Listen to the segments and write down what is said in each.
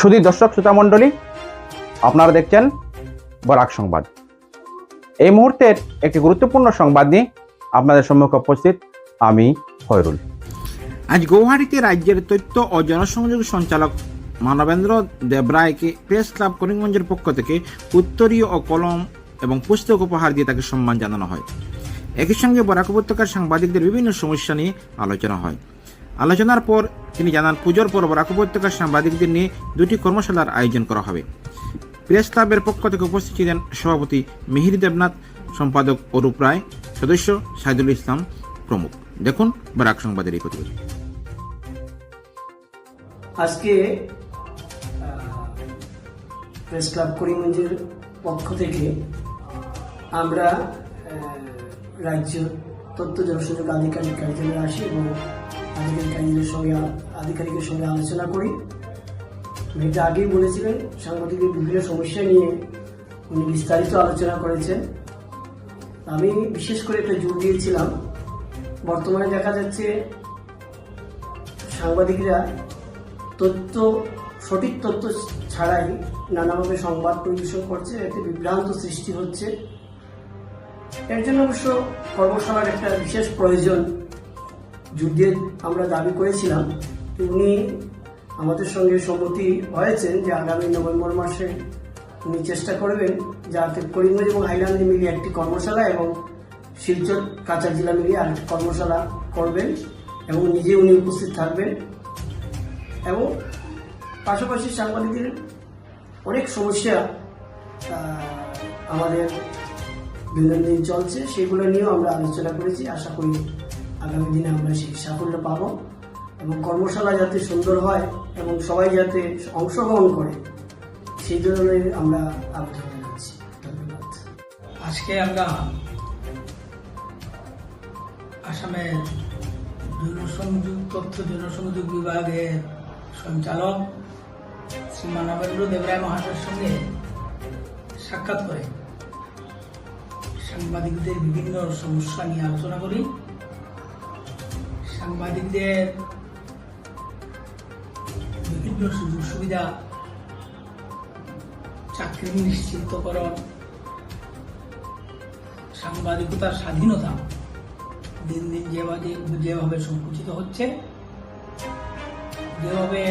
শুধু দর্শক, শ্রোতা মণ্ডলী, আপনারা দেখছেন বরাক সংবাদ। এই মুহূর্তের একটি গুরুত্বপূর্ণ সংবাদ নিয়ে আপনাদের সম্মুখে উপস্থিত আমি ফয়রুল আজ গৌহাটিতে রাজ্যের তথ্য ও জনসংযোগ সঞ্চালক মানবেন্দ্র দেবরায়কে প্রেস ক্লাব করিমগঞ্জের পক্ষ থেকে উত্তরীয় ও কলম এবং পুস্তক উপহার দিয়ে তাকে সম্মান জানানো হয়। একই সঙ্গে বরাক উপত্যকার সাংবাদিকদের বিভিন্ন সমস্যা নিয়ে আলোচনা হয়। আলোচনার পর তিনি জানান, পুজোর পর বরাক উপত্যকার সাংবাদিকদের নিয়ে দুটি কর্মশালার আয়োজন করা হবে। প্রেস ক্লাবের পক্ষ থেকে উপস্থিত ছিলেন সভাপতি মিহির দেবনাথ, সম্পাদক অরূপ রায়, সদস্য সাইদুল ইসলাম প্রমুখ। দেখুন বরাক সংবাদের এই প্রতিবেদন। আজকে প্রেস ক্লাব করিমগঞ্জের পক্ষ থেকে আমরা রাজ্য তথ্য জনসংযোগ আধিকারিক কার্যালয়ে আসি এবং আধিকারিক কার্যালয়ের সঙ্গে আধিকারিকের সঙ্গে আলোচনা করি। উনি এটা আগেই বলেছিলেন, সাংবাদিকদের বিভিন্ন সমস্যা নিয়ে উনি বিস্তারিত আলোচনা করেছেন। আমি বিশেষ করে একটা জোর দিয়েছিলাম। বর্তমানে দেখা যাচ্ছে সাংবাদিকরা তথ্য, সঠিক তথ্য ছাড়াই নানাভাবে সংবাদ পরিবেশন করছে, এতে বিভ্রান্ত সৃষ্টি হচ্ছে। এর জন্য অবশ্য কর্মশালার একটা বিশেষ প্রয়োজন। যুদ্ধের আমরা দাবি করেছিলাম। উনি আমাদের সঙ্গে সম্মতি হয়েছেন যে আগামী নভেম্বর মাসে উনি চেষ্টা করবেন যাতে করিমগঞ্জ এবং হাইল্যান্ডে মিলিয়ে একটি কর্মশালা এবং শিলচর, কাছাড় জেলা মিলিয়ে আরেকটি কর্মশালা করবেন এবং নিজে উনি উপস্থিত থাকবেন। এবং পাশাপাশি সাংবাদিকদের অনেক সমস্যা আমাদের দৈনন্দিন চলছে, সেগুলো নিয়েও আমরা আলোচনা করেছি। আশা করি আগামী দিনে আমরা সেই সাফল্য পাবো এবং কর্মশালা যাতে সুন্দর হয় এবং সবাই যাতে অংশগ্রহণ করে, সেই ধরনের আমরা আবেদন জানাচ্ছি। ধন্যবাদ। আজকে আমরা আসামের জনসংযোগ, তথ্য জনসংযোগ বিভাগের সঞ্চালক শ্রী মানবেন্দ্র দেবরায় মহাশয়ের সঙ্গে সাক্ষাৎ করে সাংবাদিকদের বিভিন্ন সমস্যা নিয়ে আলোচনা করি। সাংবাদিকদের বিভিন্ন সুযোগ সুবিধা, চাকরি নিশ্চিতকরণ, সাংবাদিকতার স্বাধীনতা দিন দিন যেভাবে যেভাবে সংকুচিত হচ্ছে, যেভাবে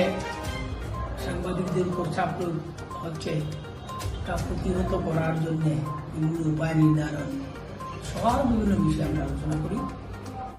সাংবাদিকদের উপর চাপ হচ্ছে, তা প্রতিহত করার জন্য বিভিন্ন উপায় নির্ধারণ সব বিভিন্ন বিষয়ে আমরা আলোচনা করি।